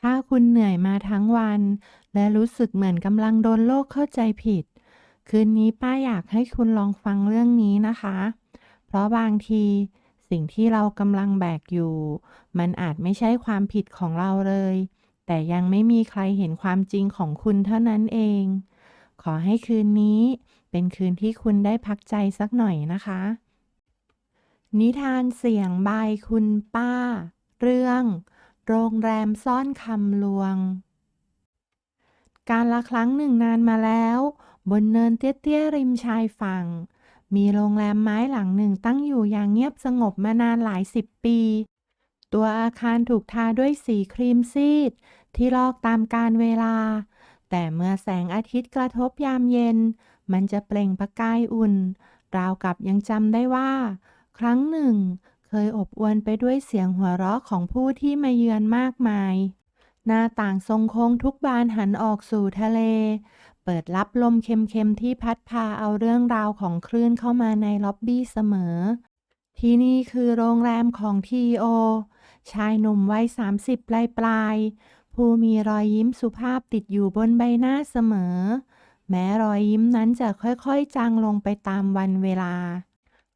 ถ้าคุณเหนื่อยมาทั้งวัน และรู้สึกเหมือนกำลังโดนโลกเข้าใจผิด คืนนี้ป้าอยากให้คุณลองฟังเรื่องนี้นะคะ เพราะบางทีสิ่งที่เรากำลังแบกอยู่ มันอาจไม่ใช่ความผิดของเราเลย แต่ยังไม่มีใครเห็นความจริงของคุณเท่านั้นเอง ขอให้คืนนี้ เป็นคืนที่คุณได้พักใจสักหน่อยนะคะ นิทานเสียงบายคุณป้า เรื่อง โรงแรมซ่อนคำลวง การละครั้งหนึ่งนานมาแล้ว บนเนินเตี้ยๆริมชายฝั่ง มีโรงแรมไม้หลังหนึ่งตั้งอยู่อย่างเงียบสงบมานานหลายสิบปี ตัวอาคารถูกทาด้วยสีครีมซีด ที่ลอกตามกาลเวลา แต่เมื่อแสงอาทิตย์กระทบยามเย็น มันจะเปล่งประกายอุ่น ราวกับยังจำได้ว่า ครั้งหนึ่ง เคยอบอวลไปด้วยเสียงหัวเราะของผู้ที่มาเยือนมากมาย หน้าต่างทรงโค้งทุกบานหันออกสู่ทะเล เปิดรับลมเค็มๆที่พัดพาเอาเรื่องราวของคลื่นเข้ามาในล็อบบี้เสมอ ที่นี่คือโรงแรมของทีโอชายหนุ่มวัยสามสิบปลายปลายๆผู้มีรอยยิ้มสุภาพติดอยู่บนใบหน้าเสมอ แม้รอยยิ้มนั้นจะค่อยๆจางลงไปตามวันเวลา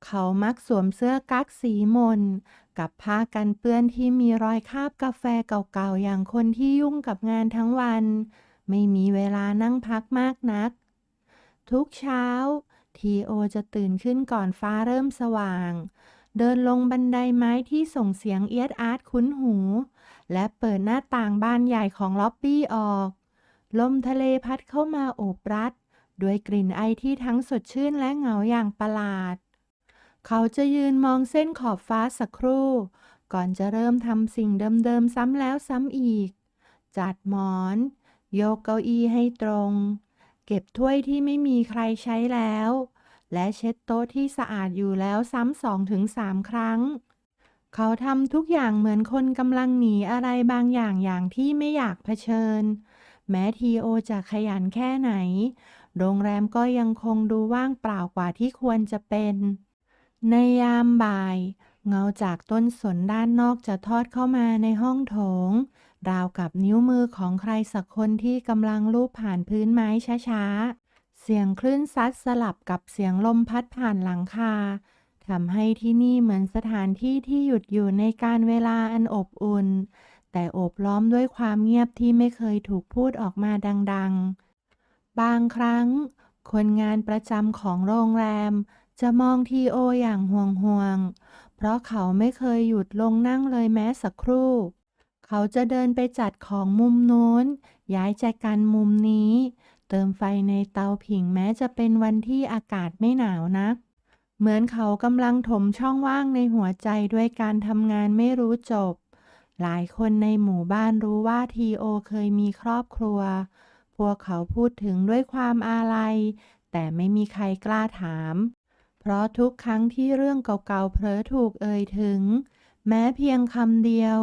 เขามักสวมเสื้อกั๊กสีมน กับผ้ากันเปื้อนที่มีรอยคาบกาแฟเก่าๆ อย่างคนที่ยุ่งกับงานทั้งวัน ไม่มีเวลานั่งพักมากนัก ทุกเช้า ทีโอจะตื่นขึ้นก่อนฟ้าเริ่มสว่าง เดินลงบันไดไม้ที่ส่งเสียงเอียดอาร์ตคุ้นหู และเปิดหน้าต่างบานใหญ่ของล็อบบี้ออก ลมทะเลพัดเข้ามาโอบรัด ด้วยกลิ่นไอที่ทั้งสดชื่นและเหงาอย่างประหลาด เขาจะยืนมองเส้นขอบฟ้าสักครู่ ก่อนจะเริ่มทำสิ่งเดิมๆซ้ำแล้วซ้ำอีก จัดหมอน โยกเก้าอี้ให้ตรง เก็บถ้วยที่ไม่มีใครใช้แล้ว และเช็ดโต๊ะที่สะอาดอยู่แล้วซ้ำสองถึงสามครั้ง เขาทำทุกอย่างเหมือนคนกำลังหนีอะไรบางอย่างอย่างที่ไม่อยากเผชิญ แม้ทีโอจะขยันแค่ไหน โรงแรมก็ยังคงดูว่างเปล่ากว่าที่ควรจะเป็น ในยามบ่าย เงาจากต้นสนด้านนอกจะทอดเข้ามาในห้องโถง ราวกับนิ้วมือของใครสักคนที่กำลังลูบผ่านพื้นไม้ช้าๆ เสียงคลื่นซัดสลับกับเสียงลมพัดผ่านหลังคาทำให้ที่นี่เหมือนสถานที่ที่หยุดอยู่ในการเวลาอันอบอุ่น แต่โอบล้อมด้วยความเงียบที่ไม่เคยถูกพูดออกมาดัง ๆ บางครั้ง คนงานประจำของโรงแรม จะมองทีโออย่างห่วงๆเพราะเขาไม่เคยหยุดลงนั่งเลยแม้สักครู่ เขาจะเดินไปจัดของมุมโน้น ย้ายแจกันมุมนี้ เติมไฟในเตาผิงแม้จะเป็นวันที่อากาศไม่หนาวนัก เหมือนเขากำลังถมช่องว่างในหัวใจด้วยการทำงานไม่รู้จบ หลายคนในหมู่บ้านรู้ว่าทีโอเคยมีครอบครัว พวกเขาพูดถึงด้วยความอาลัยแต่ไม่มีใครกล้าถาม เพราะทุกครั้งที่เรื่องเก่าๆเผลอถูกเอ่ยถึง แม้เพียงคำเดียว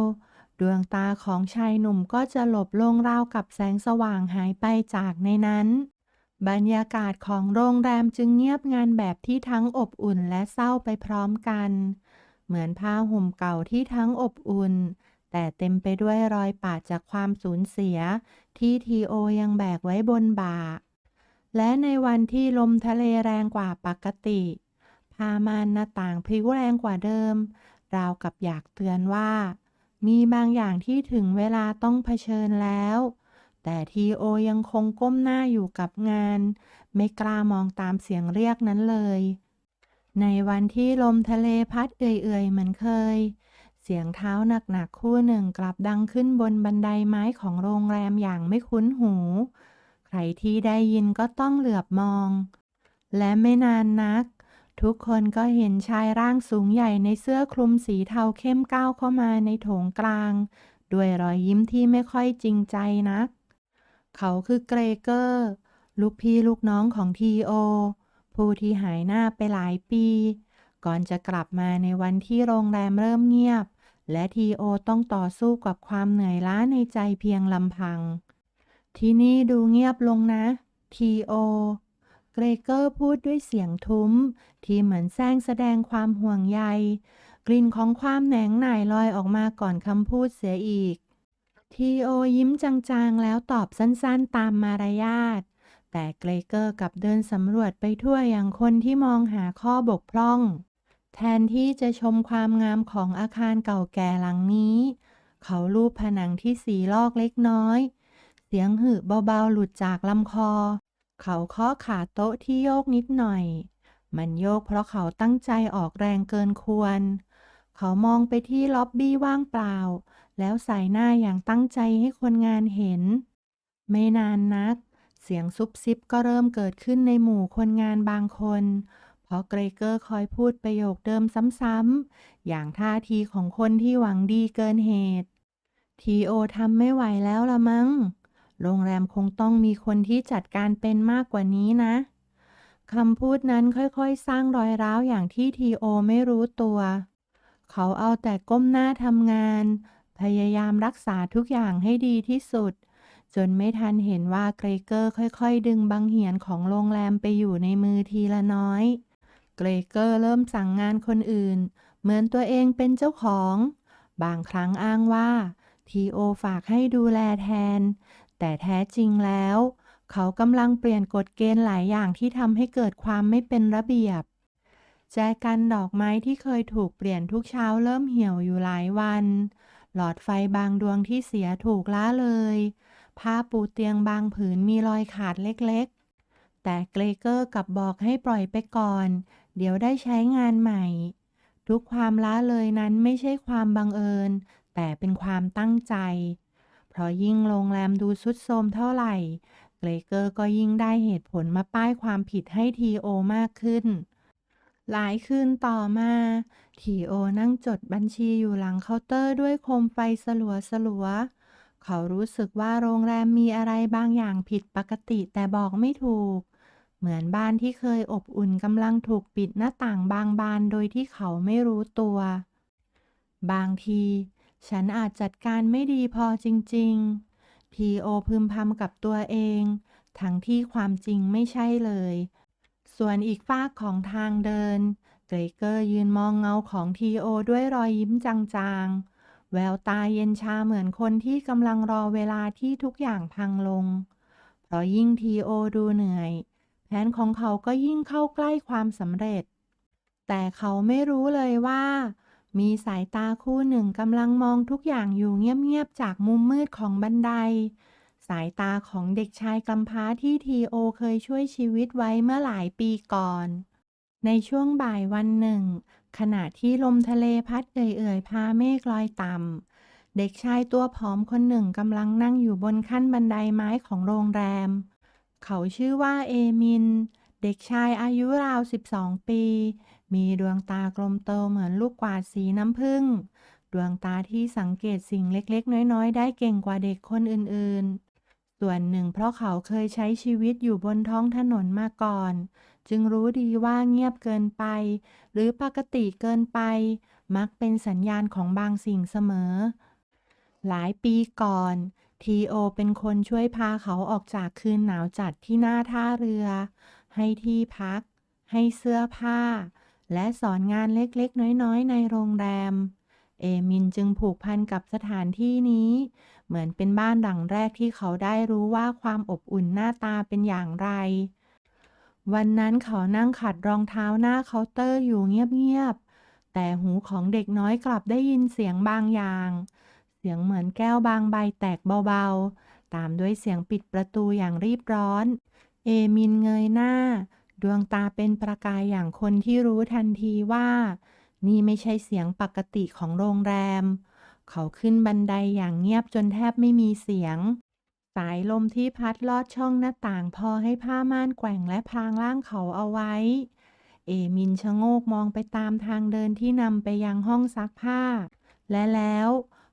ดวงตาของชายหนุ่มก็จะหลบลงราวกับแสงสว่างหายไปจากในนั้น บรรยากาศของโรงแรมจึงเงียบงันแบบที่ทั้งอบอุ่นและเศร้าไปพร้อมกัน เหมือนผ้าห่มเก่าที่ทั้งอบอุ่น แต่เต็มไปด้วยรอยปาดจากความสูญเสีย ที่ทีโอยังแบกไว้บนบ่า และในวันที่ลมทะเลแรงกว่าปกติ ผ้าม่านหน้าต่างพลิ้วแรงกว่าเดิม ราวกับอยากเตือนว่า มีบางอย่างที่ถึงเวลาต้องเผชิญแล้ว แต่ทีโอยังคงก้มหน้าอยู่กับงาน ไม่กล้ามองตามเสียงเรียกนั้นเลย ในวันที่ลมทะเลพัดเอื่อยๆเหมือนเคย เสียงเท้าหนักๆคู่หนึ่งกลับดังขึ้นบนบันไดไม้ของโรงแรมอย่างไม่คุ้นหู ใครที่ได้ยินก็ต้องเหลือบมอง และไม่นานนัก ทุกคนก็เห็นชายร่างสูงใหญ่ในเสื้อคลุมสีเทาเข้มก้าวเข้ามาในโถงกลาง ด้วยรอยยิ้มที่ไม่ค่อยจริงใจนัก เขาคือเกรเกอร์ ลูกพี่ลูกน้องของทีโอ ผู้ที่หายหน้าไปหลายปี ก่อนจะกลับมาในวันที่โรงแรมเริ่มเงียบ และทีโอต้องต่อสู้กับความเหนื่อยล้าในใจเพียงลำพัง ที่นี่ดูเงียบลงนะทีโอ เกรเกอร์พูดด้วยเสียงทุ้ม ที่เหมือนแซงแสดงความห่วงใย กลิ่นของความแหนงหน่ายลอยออกมาก่อนคำพูดเสียอีก ทีโอยิ้มจางๆ แล้วตอบสั้นๆตามมารยาท แต่เกรเกอร์กลับเดินสำรวจไปทั่วอย่างคนที่มองหาข้อบกพร่อง แทนที่จะชมความงามของอาคารเก่าแก่หลังนี้ เขาลูบผนังที่สีลอกเล็กน้อย เสียงหึเบาๆหลุดจากลำคอ เขาเคาะขาโต๊ะที่โยกนิดหน่อย มันโยกเพราะเขาตั้งใจออกแรงเกินควร เขามองไปที่ล็อบบี้ว่างเปล่า แล้วใส่หน้าอย่างตั้งใจให้คนงานเห็น ไม่นานนัก เสียงซุบซิบก็เริ่มเกิดขึ้นในหมู่คนงานบางคน เพราะเกรเกอร์คอยพูดประโยคเดิมซ้ำๆ อย่างท่าทีของคนที่หวังดีเกินเหตุ ทีโอทำไม่ไหวแล้วละมั้ง โรงแรมคงต้องมีคนที่จัดการเป็นมากกว่านี้นะ คำพูดนั้นค่อยๆ สร้างรอยร้าวอย่างที่ทีโอไม่รู้ตัว เขาเอาแต่ก้มหน้าทำงาน พยายามรักษาทุกอย่างให้ดีที่สุด จนไม่ทันเห็นว่าเกรเกอร์ค่อยๆ ดึงบังเหียนของโรงแรมไปอยู่ในมือทีละน้อย เกรเกอร์เริ่มสั่งงานคนอื่น เหมือนตัวเองเป็นเจ้าของ บางครั้งอ้างว่าทีโอฝากให้ดูแลแทน แต่แท้จริงแล้ว เขากำลังเปลี่ยนกฎเกณฑ์หลายอย่างที่ทำให้เกิดความไม่เป็นระเบียบ แจกันดอกไม้ที่เคยถูกเปลี่ยนทุกเช้าเริ่มเหี่ยวอยู่หลายวัน หลอดไฟบางดวงที่เสียถูกล้าเลย ผ้าปูเตียงบางผืนมีรอยขาดเล็กๆ แต่เกรเกอร์กลับบอกให้ปล่อยไปก่อน เดี๋ยวได้ใช้งานใหม่ ทุกความล้าเลยนั้นไม่ใช่ความบังเอิญ แต่เป็นความตั้งใจ เพราะยิ่งโรงแรมดูสุดโทรมเท่าไหร่ เกรเกอร์ก็ยิ่งได้เหตุผลมาป้ายความผิดให้ทีโอมากขึ้น หลายคืนต่อมาทีโอนั่งจดบัญชีอยู่หลังเคาน์เตอร์ด้วยโคมไฟสลัวสลัวเขารู้สึกว่าโรงแรมมีอะไรบางอย่างผิดปกติแต่บอกไม่ถูก เหมือนบ้านที่เคยอบอุ่นกำลังถูกปิดหน้าต่างบางบานโดยที่เขาไม่รู้ตัว บางที ฉันอาจจัดการไม่ดีพอจริงๆทีโอพึมพำกับตัวเอง ทั้งที่ความจริงไม่ใช่เลย ส่วนอีกฝากของทางเดิน เกรเกอร์ยืนมองเงาของทีโอด้วยรอยยิ้มจางๆ แววตาเย็นชาเหมือนคนที่กำลังรอเวลาที่ทุกอย่างพังลง เพราะยิ่งทีโอดูเหนื่อย แผนของเขาก็ยิ่งเข้าใกล้ความสำเร็จ แต่เขาไม่รู้เลยว่า มีสายตาคู่หนึ่งกำลังมองทุกอย่างอยู่เงียบๆจากมุมมืดของบันได สายตาของเด็กชายกำพร้าที่ทีโอเคยช่วยชีวิตไว้เมื่อหลายปีก่อน ในช่วงบ่ายวันหนึ่ง ขณะที่ลมทะเลพัดเอื่อยๆพาเมฆลอยต่ำเด็กชายตัวผอมคนหนึ่งกำลังนั่งอยู่บนขั้นบันไดไม้ของโรงแรม เขาชื่อว่าเอมินเเด็กชายอายุราว 12 ปี มีดวงตากลมโตเหมือนลูกกวาดสีน้ำผึ้ง ดวงตาที่สังเกตสิ่งเล็กๆ น้อยๆ ได้เก่งกว่าเด็กคนอื่นๆ ส่วนหนึ่งเพราะเขาเคยใช้ชีวิตอยู่บนท้องถนนมาก่อน จึงรู้ดีว่าเงียบเกินไป หรือปกติเกินไป มักเป็นสัญญาณของบางสิ่งเสมอ หลายปีก่อนทีโอเป็นคนช่วยพาเขาออกจากคืนหนาวจัดที่หน้าท่าเรือ ให้ที่พัก ให้เสื้อผ้า และสอนงานเล็กๆ น้อยๆ ในโรงแรม เอมินจึงผูกพันกับสถานที่นี้ เหมือนเป็นบ้านหลังแรกที่เขาได้รู้ว่าความอบอุ่นหน้าตาเป็นอย่างไร วันนั้นเขานั่งขัดรองเท้าหน้าเคาน์เตอร์อยู่เงียบๆ แต่หูของเด็กน้อยกลับได้ยินเสียงบางอย่าง เสียงเหมือนแก้วบางใบแตกเบาๆ ตามด้วยเสียงปิดประตูอย่างรีบร้อน มินเงยหน้า ดวงตาเป็นประกายอย่างคนที่รู้ทันทีว่า นี่ไม่ใช่เสียงปกติของโรงแรม เขาขึ้นบันไดอย่างเงียบจนแทบไม่มีเสียง สายลมที่พัดลอดช่องหน้าต่างพอให้ผ้าม่านแกว่งและพรางร่างเขาเอาไว้ เอมินชะโงกมองไปตามทางเดินที่นำไปยังห้องซักผ้า และแล้ว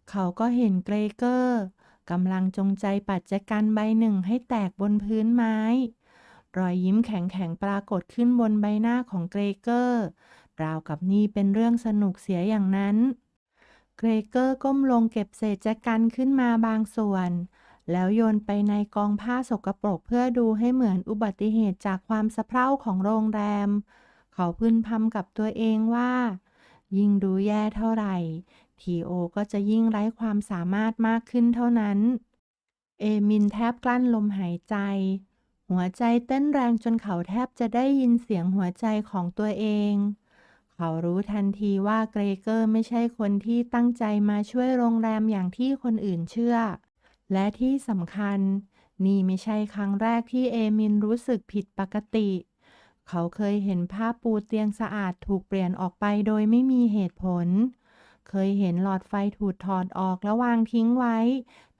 เขาก็เห็นเกรเกอร์กำลังจงใจปัดจักรใบหนึ่งให้แตกบนพื้นไม้ รอยยิ้มแข็งๆ ปรากฏขึ้นบนใบหน้าของเกรเกอร์ราวกับนี่เป็นเรื่องสนุกเสียอย่างนั้น เกรเกอร์ก้มลงเก็บเศษจักรขึ้นมาบางส่วน แล้วโยนไปในกองผ้าสกปรกเพื่อดูให้เหมือนอุบัติเหตุจากความสะเพร่าของโรงแรม เขาพึนพำกับตัวเองว่า ยิ่งดูแย่เท่าไหร่ทีโอก็จะยิ่งไร้ความสามารถมากขึ้นเท่านั้น เอมินแทบกลั้นลมหายใจ หัวใจเต้นแรงจนเขาแทบจะได้ยินเสียงหัวใจของตัวเอง เขารู้ทันทีว่าเกรเกอร์ไม่ใช่คนที่ตั้งใจมาช่วยโรงแรมอย่างที่คนอื่นเชื่อ และที่สำคัญ นี่ไม่ใช่ครั้งแรกที่เอมินรู้สึกผิดปกติ เขาเคยเห็นผ้าปูเตียงสะอาดถูกเปลี่ยนออกไปโดยไม่มีเหตุผล เคยเห็นหลอดไฟถูกถอดออกแล้ววางทิ้งไว้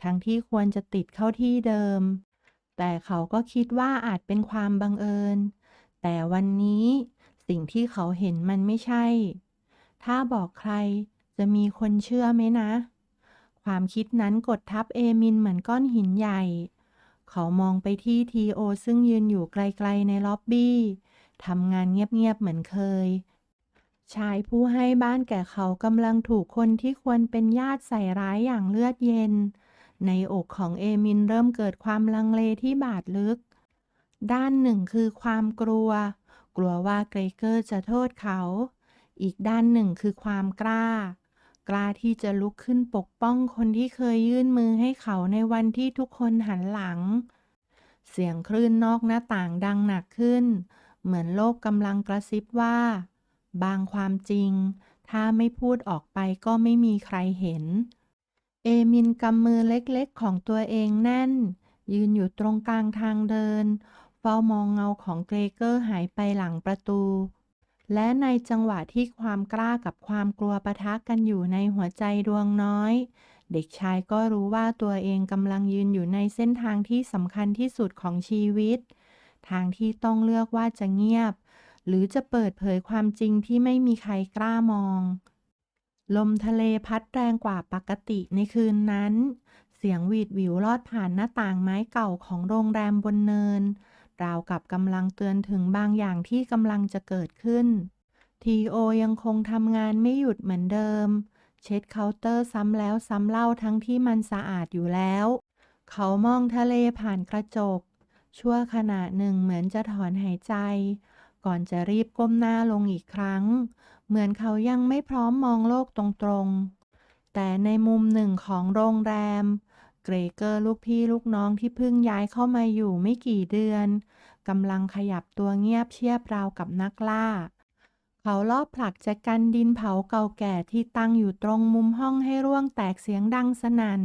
ทั้งที่ควรจะติดเข้าที่เดิม แต่เขาก็คิดว่าอาจเป็นความบังเอิญ แต่วันนี้สิ่งที่เขาเห็นมันไม่ใช่ ถ้าบอกใครจะมีคนเชื่อไหมนะ ความคิดนั้นกดทับเอมินเหมือนก้อนหินใหญ่ เขามองไปที่ทีโอซึ่งยืนอยู่ไกลๆในล็อบบี้ทำงานเงียบๆเหมือนเคย ชายผู้ให้บ้านแก่เขากำลังถูกคนที่ควรเป็นญาติใส่ร้ายอย่างเลือดเย็น ในอกของเอมินเริ่มเกิดความลังเลที่บาดลึก ด้านหนึ่งคือความกลัว กลัวว่าเกรเกอร์จะโทษเขา อีกด้านหนึ่งคือความกล้า กล้าที่จะลุกขึ้นปกป้องคนที่เคยยื่นมือให้เขาในวันที่ทุกคนหันหลัง เสียงคลื่นนอกหน้าต่างดังหนักขึ้น เหมือนโลกกำลังกระซิบว่า บางความจริง ถ้าไม่พูดออกไปก็ไม่มีใครเห็น เอมินกำมือเล็กๆของตัวเองแน่น ยืนอยู่ตรงกลางทางเดิน เฝ้ามองเงาของเกรเกอร์หายไปหลังประตู และในจังหวะที่ความกล้ากับความกลัวปะทะกันอยู่ในหัวใจดวงน้อย เด็กชายก็รู้ว่าตัวเองกำลังยืนอยู่ในเส้นทางที่สำคัญที่สุดของชีวิต ทางที่ต้องเลือกว่าจะเงียบ หรือจะเปิดเผยความจริงที่ไม่มีใครกล้ามอง ลมทะเลพัดแรงกว่าปกติในคืนนั้น เสียงหวีดหวิวลอดผ่านหน้าต่างไม้เก่าของโรงแรมบนเนิน ราวกับกำลังเตือนถึงบางอย่างที่กำลังจะเกิดขึ้น ทีโอยังคงทำงานไม่หยุดเหมือนเดิม เช็ดเคาน์เตอร์ซ้ำแล้วซ้ำเล่าทั้งที่มันสะอาดอยู่แล้ว เขามองทะเลผ่านกระจก ชั่วขณะหนึ่งเหมือนจะถอนหายใจ ก่อนจะรีบก้มหน้าลงอีกครั้ง เหมือนเขายังไม่พร้อมมองโลกตรงๆ แต่ในมุมหนึ่งของโรงแรม เกรเกอร์ลูกพี่ลูกน้องที่เพิ่งย้ายเข้ามาอยู่ไม่กี่เดือนกำลังขยับตัวเงียบเชียบราวกับนักล่า เขาลอบผลักแจกันดินเผาเก่าแก่ที่ตั้งอยู่ตรงมุมห้องให้ร่วงแตกเสียงดังสนั่น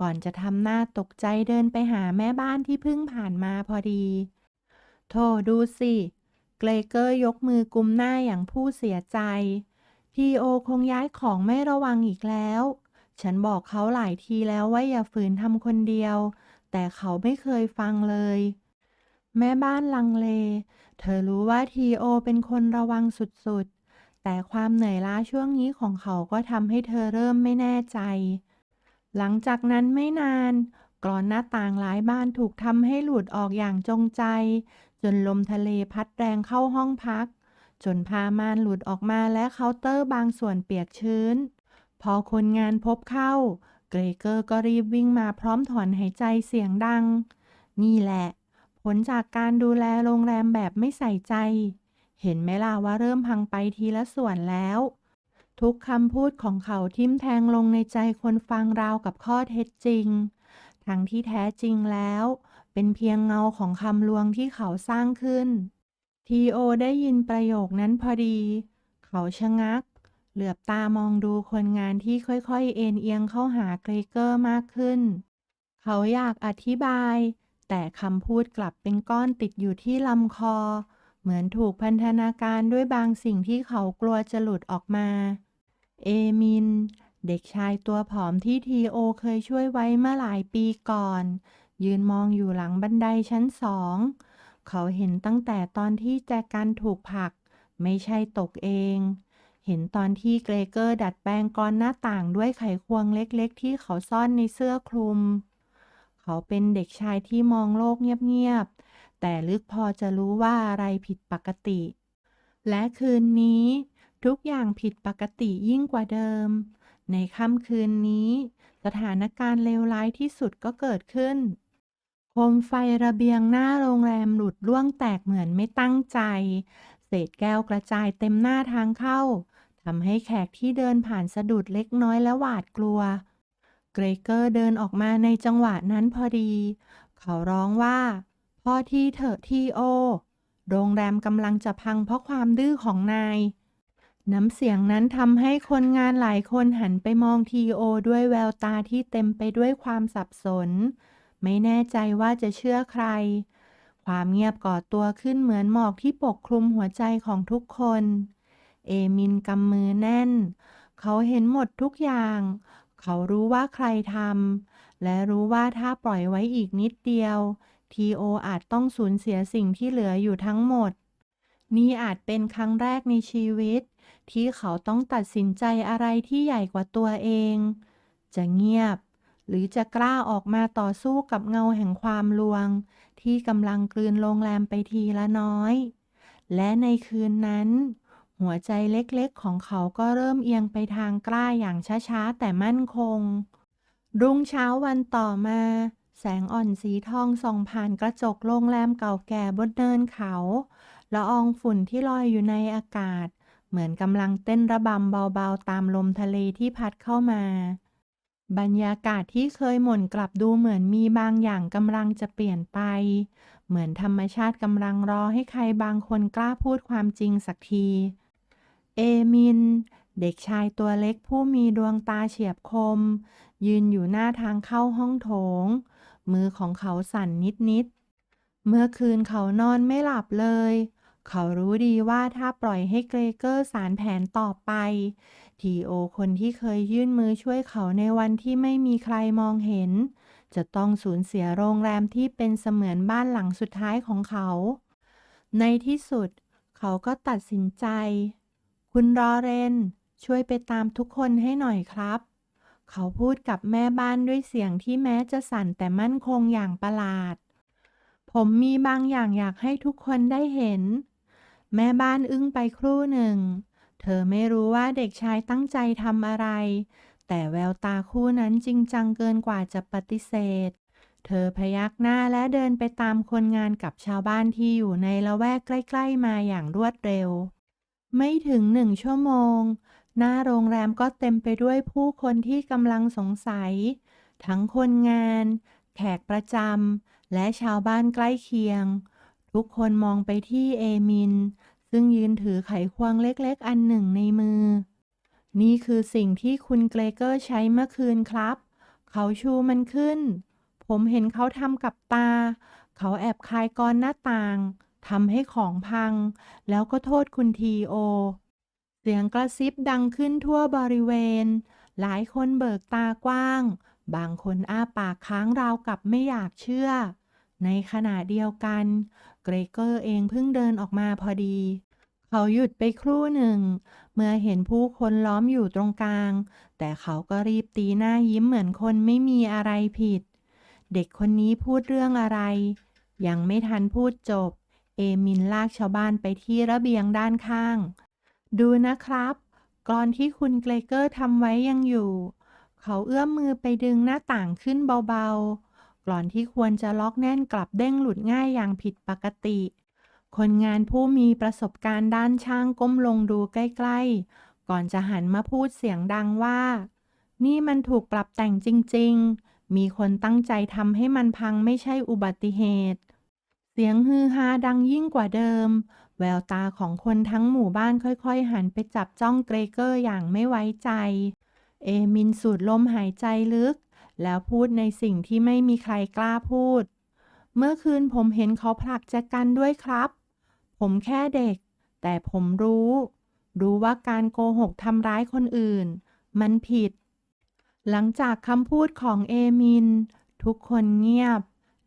ก่อนจะทำหน้าตกใจเดินไปหาแม่บ้านที่เพิ่งผ่านมาพอดีโธ่ดูสิ เกรเกอร์ยกมือกุมหน้าอย่างผู้เสียใจทีโอคงย้ายของไม่ระวังอีกแล้ว ฉันบอกเขาหลายทีแล้วว่าอย่าฝืนทำคนเดียว แต่เขาไม่เคยฟังเลย แม่บ้านลังเล เธอรู้ว่าทีโอเป็นคนระวังสุดๆ แต่ความเหนื่อยล้าช่วงนี้ของเขาก็ทำให้เธอเริ่มไม่แน่ใจ หลังจากนั้นไม่นานกรอนหน้าต่างหลายบ้านถูกทำให้หลุดออกอย่างจงใจ จนลมทะเลพัดแรงเข้าห้องพัก จนพาม่านหลุดออกมาและเคาน์เตอร์บางส่วนเปียกชื้น พอคนงานพบเข้า เกรเกอร์ก็รีบวิ่งมาพร้อมถอนหายใจเสียงดัง นี่แหละ ผลจากการดูแลโรงแรมแบบไม่ใส่ใจ เห็นไหมล่ะว่าเริ่มพังไปทีละส่วนแล้วทุกคำพูดของเขาทิ่มแทงลงในใจคนฟังราวกับข้อเท็จจริง ทั้งที่แท้จริงแล้ว เป็นเพียงเงาของคำลวงที่เขาสร้างขึ้น ทีโอได้ยินประโยคนั้นพอดี เขาชะงัก เหลือบตามองดูคนงานที่ค่อยๆ เอ็นเอียงเข้าหาเกรเกอร์มากขึ้น เขาอยากอธิบาย แต่คำพูดกลับเป็นก้อนติดอยู่ที่ลำคอ เหมือนถูกพันธนาการด้วยบางสิ่งที่เขากลัวจะหลุดออกมา เอมิน เด็กชายตัวผอมที่ทีโอเคยช่วยไว้เมื่อหลายปีก่อน ยืนมองอยู่หลังบันไดชั้นสอง เขาเห็นตั้งแต่ตอนที่แจกันถูกผลัก ไม่ใช่ตกเอง เห็นตอนที่เกรเกอร์ดัดแปลงกรอนหน้าต่างด้วยไขควงเล็กๆ ที่เขาซ่อนในเสื้อคลุม เขาเป็นเด็กชายที่มองโลกเงียบๆ แต่ลึกพอจะรู้ว่าอะไรผิดปกติ และคืนนี้ ทุกอย่างผิดปกติยิ่งกว่าเดิม ในค่ำคืนนี้ สถานการณ์เลวร้ายที่สุดก็เกิดขึ้น โคมไฟระเบียงหน้าโรงแรมหลุดร่วงแตกเหมือนไม่ตั้งใจ เศษแก้วกระจายเต็มหน้าทางเข้าทำให้แขกที่เดินผ่านสะดุดเล็กน้อยและหวาดกลัว เกรเกอร์เดินออกมาในจังหวะนั้นพอดี เขาร้องว่า พ่อที่เถอะทีโอ โรงแรมกำลังจะพังเพราะความดื้อของนาย น้ำเสียงนั้นทำให้คนงานหลายคนหันไปมองทีโอด้วยแววตาที่เต็มไปด้วยความสับสน ไม่แน่ใจว่าจะเชื่อใคร ความเงียบก่อตัวขึ้นเหมือนหมอกที่ปกคลุมหัวใจของทุกคน เอมินกำมือแน่น เขาเห็นหมดทุกอย่าง เขารู้ว่าใครทำและรู้ว่าถ้าปล่อยไว้อีกนิดเดียวทีโออาจต้องสูญเสียสิ่งที่เหลืออยู่ทั้งหมด นี่อาจเป็นครั้งแรกในชีวิต ที่เขาต้องตัดสินใจอะไรที่ใหญ่กว่าตัวเอง จะเงียบ หรือจะกล้าออกมาต่อสู้กับเงาแห่งความลวง ที่กำลังกลืนโรงแรมไปทีละน้อย และในคืนนั้น หัวใจเล็กๆของเขาก็เริ่มเอียงไปทางกล้าอย่างช้าๆ แต่มั่นคง รุ่งเช้าวันต่อมา แสงอ่อนสีทองส่องผ่านกระจกโรงแรมเก่าแก่บนเนินเขาละอองฝุ่นที่ลอยอยู่ในอากาศ เหมือนกำลังเต้นระบำเบาๆ ตามลมทะเลที่พัดเข้ามา บรรยากาศที่เคยหม่นกลับดูเหมือนมีบางอย่างกำลังจะเปลี่ยนไป เหมือนธรรมชาติกำลังรอให้ใครบางคนกล้าพูดความจริงสักที เอมิน เด็กชายตัวเล็กผู้มีดวงตาเฉียบคม ยืนอยู่หน้าทางเข้าห้องโถง มือของเขาสั่นนิดๆ เมื่อคืนเขานอนไม่หลับเลย เขารู้ดีว่าถ้าปล่อยให้เกรเกอร์สารแผนต่อไป ทีโอคนที่เคยยื่นมือช่วยเขาในวันที่ไม่มีใครมองเห็น จะต้องสูญเสียโรงแรมที่เป็นเสมือนบ้านหลังสุดท้ายของเขา ในที่สุด เขาก็ตัดสินใจ คุณรอเรน ช่วยไปตามทุกคนให้หน่อยครับ เขาพูดกับแม่บ้านด้วยเสียงที่แม้จะสั่นแต่มั่นคงอย่างประหลาด ผมมีบางอย่างอยากให้ทุกคนได้เห็น แม่บ้านอึ้งไปครู่หนึ่ง เธอไม่รู้ว่าเด็กชายตั้งใจทำอะไร แต่แววตาคู่นั้นจริงจังเกินกว่าจะปฏิเสธ เธอพยักหน้าและเดินไปตามคนงานกับชาวบ้านที่อยู่ในละแวกใกล้ ๆ มาอย่างรวดเร็ว ไม่ถึงหนึ่งชั่วโมง หน้าโรงแรมก็เต็มไปด้วยผู้คนที่กำลังสงสัย ทั้งคนงาน แขกประจำและชาวบ้านใกล้เคียง ทุกคนมองไปที่เอมิน ซึ่งยืนถือไขควงเล็กๆ อันหนึ่งในมือ นี่คือสิ่งที่คุณเกรเกอร์ใช้เมื่อคืนครับ เขาชูมันขึ้น ผมเห็นเขาทำกับตา เขาแอบคายกรหน้าต่างทำให้ของพัง แล้วก็โทษคุณทีโอ เสียงกระซิบดังขึ้นทั่วบริเวณ หลายคนเบิกตากว้าง บางคนอ้าปากค้างราวกับไม่อยากเชื่อ ในขณะเดียวกัน เกรเกอร์เองเพิ่งเดินออกมาพอดี เขาหยุดไปครู่หนึ่ง เมื่อเห็นผู้คนล้อมอยู่ตรงกลาง แต่เขาก็รีบตีหน้ายิ้มเหมือนคนไม่มีอะไรผิด เด็กคนนี้พูดเรื่องอะไร ยังไม่ทันพูดจบ เอมินลากชาวบ้านไปที่ระเบียงด้านข้าง ดูนะครับกรอนที่คุณเกรเกอร์ทำไว้ยังอยู่ เขาเอื้อมมือไปดึงหน้าต่างขึ้นเบาๆ กรอนที่ควรจะล็อกแน่นกลับเด้งหลุดง่ายอย่างผิดปกติ คนงานผู้มีประสบการณ์ด้านช่างก้มลงดูใกล้ ๆ ก่อนจะหันมาพูดเสียงดังว่า นี่มันถูกปรับแต่งจริง ๆ มีคนตั้งใจทำให้มันพังไม่ใช่อุบัติเหตุ เสียงฮือฮาดังยิ่งกว่าเดิม แววตาของคนทั้งหมู่บ้านค่อยๆ หันไปจับจ้องเกรเกอร์อย่างไม่ไว้ใจ เอมินสูดลมหายใจลึก แล้วพูดในสิ่งที่ไม่มีใครกล้าพูด เมื่อคืนผมเห็นเขาผลักแจกันด้วยครับ ผมแค่เด็ก แต่ผมรู้ รู้ว่าการโกหกทำร้ายคนอื่น มันผิด หลังจากคำพูดของเอมิน ทุกคนเงียบ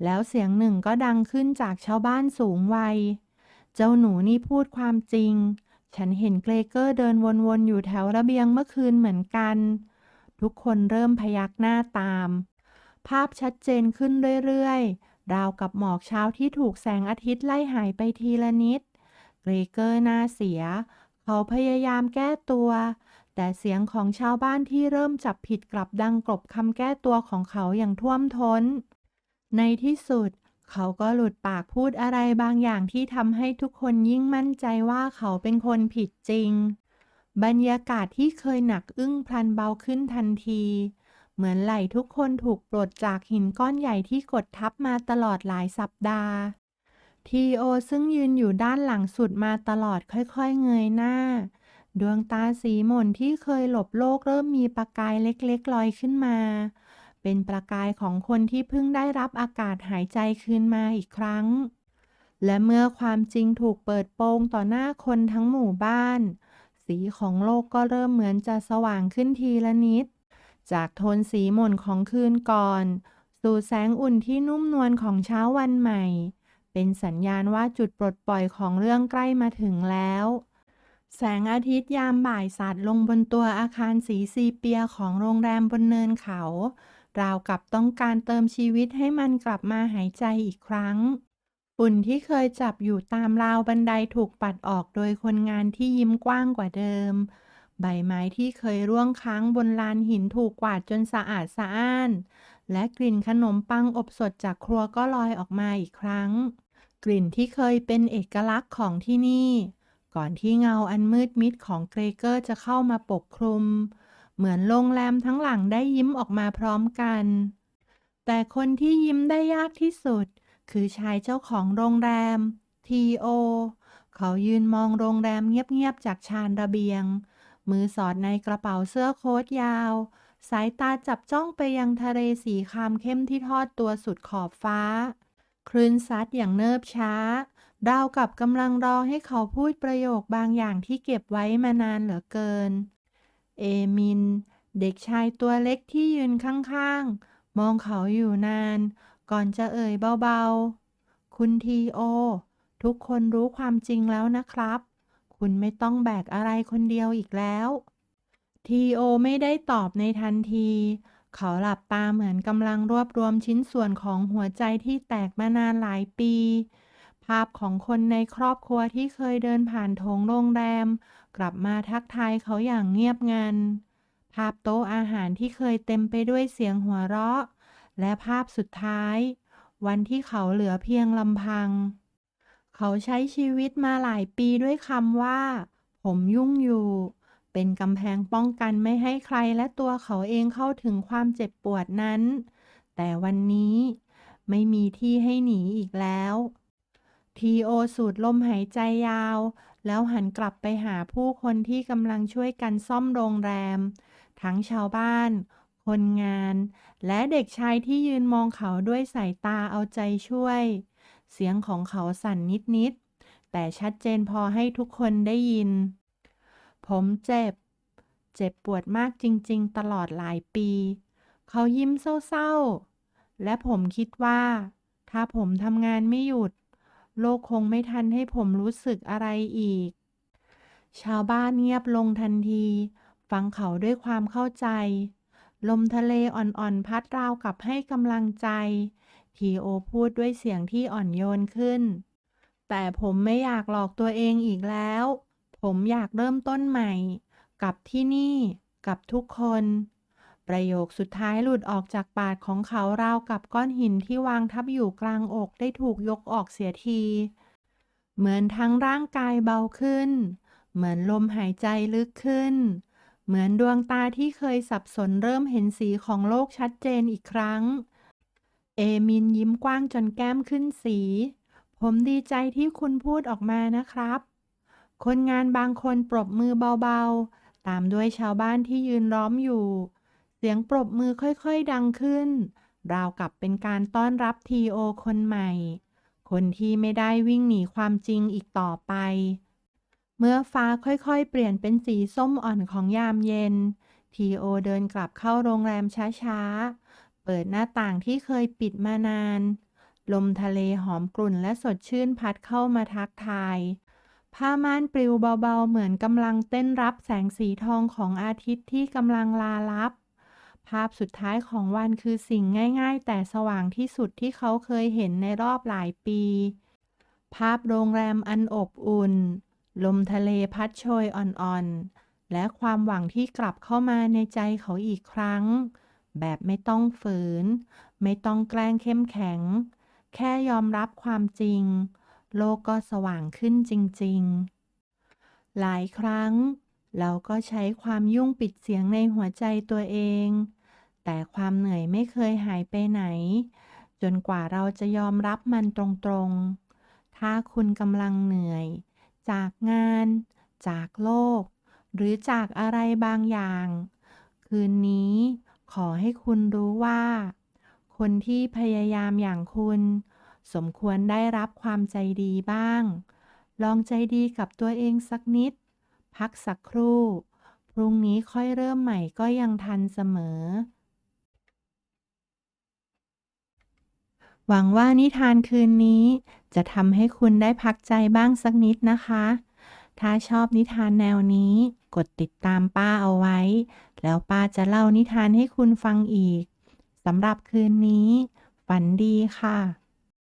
แล้วเสียงหนึ่งก็ดังขึ้นจากชาวบ้านสูงวัย เจ้าหนูนี่พูดความจริง ฉันเห็นเกรเกอร์เดินวนๆอยู่แถวระเบียงเมื่อคืนเหมือนกัน ทุกคนเริ่มพยักหน้าตาม ภาพชัดเจนขึ้นเรื่อยๆ ราวกับหมอกเช้าที่ถูกแสงอาทิตย์ไล่หายไปทีละนิด เกรเกอร์หน้าเสีย เขาพยายามแก้ตัว แต่เสียงของชาวบ้านที่เริ่มจับผิดกลับดังกลบคำแก้ตัวของเขาอย่างท่วมท้น ในที่สุดเขาก็หลุดปากพูดอะไรบางอย่างที่ทำให้ทุกคนยิ่งมั่นใจว่าเขาเป็นคนผิดจริง บรรยากาศที่เคยหนักอึ้งพลันเบาขึ้นทันที เหมือนไหล่ทุกคนถูกปลดจากหินก้อนใหญ่ที่กดทับมาตลอดหลายสัปดาห์ ทีโอซึ่งยืนอยู่ด้านหลังสุดมาตลอดค่อยๆเงยหน้า ดวงตาสีหม่นที่เคยหลบโลกเริ่มมีประกายเล็กๆลอยขึ้นมา เป็นประกายของคนที่เพิ่งได้รับอากาศหายใจคืนมาอีกครั้ง และเมื่อความจริงถูกเปิดโปงต่อหน้าคนทั้งหมู่บ้าน สีของโลกก็เริ่มเหมือนจะสว่างขึ้นทีละนิด จากโทนสีหม่นของคืนก่อน สู่แสงอุ่นที่นุ่มนวลของเช้าวันใหม่ เป็นสัญญาณว่าจุดปลดปล่อยของเรื่องใกล้มาถึงแล้ว แสงอาทิตย์ยามบ่ายสาดลงบนตัวอาคารสีซีเปียของโรงแรมบนเนินเขา ราวกับต้องการเติมชีวิตให้มันกลับมาหายใจอีกครั้ง ฝุ่นที่เคยจับอยู่ตามราวบันไดถูกปัดออกโดยคนงานที่ยิ้มกว้างกว่าเดิม ใบไม้ที่เคยร่วงค้างบนลานหินถูกกวาดจนสะอาดสะอ้าน และกลิ่นขนมปังอบสดจากครัวก็ลอยออกมาอีกครั้ง กลิ่นที่เคยเป็นเอกลักษณ์ของที่นี่ ก่อนที่เงาอันมืดมิดของเกรเกอร์จะเข้ามาปกคลุม เหมือนโรงแรมทั้งหลังได้ยิ้มออกมาพร้อมกัน แต่คนที่ยิ้มได้ยากที่สุด คือชายเจ้าของโรงแรม ทีโอ เขายืนมองโรงแรมเงียบ ๆ จากชานระเบียง มือสอดในกระเป๋าเสื้อโค้ทยาว สายตาจับจ้องไปยังทะเลสีครามเข้มที่ทอดตัวสุดขอบฟ้า คลื่นซัดอย่างเนิบช้าราวกับกำลังรอให้เขาพูดประโยคบางอย่างที่เก็บไว้มานานเหลือเกิน เอมิน เด็กชายตัวเล็กที่ยืนข้างๆ มองเขาอยู่นาน ก่อนจะเอ่ยเบาๆ คุณทีโอ ทุกคนรู้ความจริงแล้วนะครับ คุณไม่ต้องแบกอะไรคนเดียวอีกแล้ว ทีโอไม่ได้ตอบในทันที เขาหลับตาเหมือนกำลังรวบรวมชิ้นส่วนของหัวใจที่แตกมานานหลายปี ภาพของคนในครอบครัวที่เคยเดินผ่านโถงโรงแรม กลับมาทักทายเขาอย่างเงียบงันภาพโต๊ะอาหารที่เคยเต็มไปด้วยเสียงหัวเราะ และภาพสุดท้าย วันที่เขาเหลือเพียงลำพัง เขาใช้ชีวิตมาหลายปีด้วยคำว่า ผมยุ่งอยู่ เป็นกำแพงป้องกันไม่ให้ใครและตัวเขาเองเข้าถึงความเจ็บปวดนั้น แต่วันนี้ไม่มีที่ให้หนีอีกแล้ว ทีโอสูดลมหายใจยาว แล้วหันกลับไปหาผู้คนที่กำลังช่วยกันซ่อมโรงแรม ทั้งชาวบ้าน คนงาน และเด็กชายที่ยืนมองเขาด้วยสายตาเอาใจช่วย เสียงของเขาสั่นนิดๆ แต่ชัดเจนพอให้ทุกคนได้ยิน ผมเจ็บ เจ็บปวดมากจริงๆ ตลอดหลายปี เขายิ้มเศร้าๆ และผมคิดว่า ถ้าผมทำงานไม่หยุด โลกคงไม่ทันให้ผมรู้สึกอะไรอีก ชาวบ้านเงียบลงทันทีฟังเขาด้วยความเข้าใจ ลมทะเลอ่อนๆ พัดราวกับให้กำลังใจ ทีโอพูดด้วยเสียงที่อ่อนโยนขึ้น แต่ผมไม่อยากหลอกตัวเองอีกแล้ว ผมอยากเริ่มต้นใหม่ กับที่นี่ กับทุกคน ประโยคสุดท้ายหลุดออกจากปากของเขาราวกับก้อนหินที่วางทับอยู่กลางอกได้ถูกยกออกเสียที เหมือนทั้งร่างกายเบาขึ้น เหมือนลมหายใจลึกขึ้น เหมือนดวงตาที่เคยสับสนเริ่มเห็นสีของโลกชัดเจนอีกครั้ง เอมินยิ้มกว้างจนแก้มขึ้นสี ผมดีใจที่คุณพูดออกมานะครับ คนงานบางคนปรบมือเบาๆ ตามด้วยชาวบ้านที่ยืนล้อมอยู่ เสียงปรบมือค่อยๆดังขึ้น ราวกับเป็นการต้อนรับทีโอคนใหม่ คนที่ไม่ได้วิ่งหนีความจริงอีกต่อไป เมื่อฟ้าค่อยๆ เปลี่ยนเป็นสีส้มอ่อนของยามเย็น ทีโอเดินกลับเข้าโรงแรมช้าๆ เปิดหน้าต่างที่เคยปิดมานาน ลมทะเลหอมกลุ่นและสดชื่นพัดเข้ามาทักทาย ผ้าม่านปลิวเบาๆ เหมือนกำลังเต้นรับแสงสีทองของอาทิตย์ที่กำลังลาลับ ภาพสุดท้ายของวันคือสิ่งง่ายๆ แต่สว่างที่สุดที่เขาเคยเห็นในรอบหลายปี ภาพโรงแรมอันอบอุ่น ลมทะเลพัดโชยอ่อนๆ และความหวังที่กลับเข้ามาในใจเขาอีกครั้ง แบบไม่ต้องฝืน ไม่ต้องแกล้งเข้มแข็ง แค่ยอมรับความจริง โลกก็สว่างขึ้นจริงๆ หลายครั้งแล้วก็ใช้ความยุ่งปิดเสียงในหัวใจตัวเอง แต่ความเหนื่อยไม่เคยหายไปไหน จนกว่าเราจะยอมรับมันตรงๆ ถ้าคุณกำลังเหนื่อย จากงาน จากโลก หรือจากอะไรบางอย่าง คืนนี้ขอให้คุณรู้ว่า คนที่พยายามอย่างคุณ สมควรได้รับความใจดีบ้าง ลองใจดีกับตัวเองสักนิด พักสักครู่ พรุ่งนี้ค่อยเริ่มใหม่ก็ยังทันเสมอ หวังว่านิทานคืนนี้ จะทำให้คุณได้พักใจบ้างสักนิดนะคะ ถ้าชอบนิทานแนวนี้ กดติดตามป้าเอาไว้ แล้วป้าจะเล่านิทานให้คุณฟังอีกสำหรับคืนนี้ ฝันดีค่ะ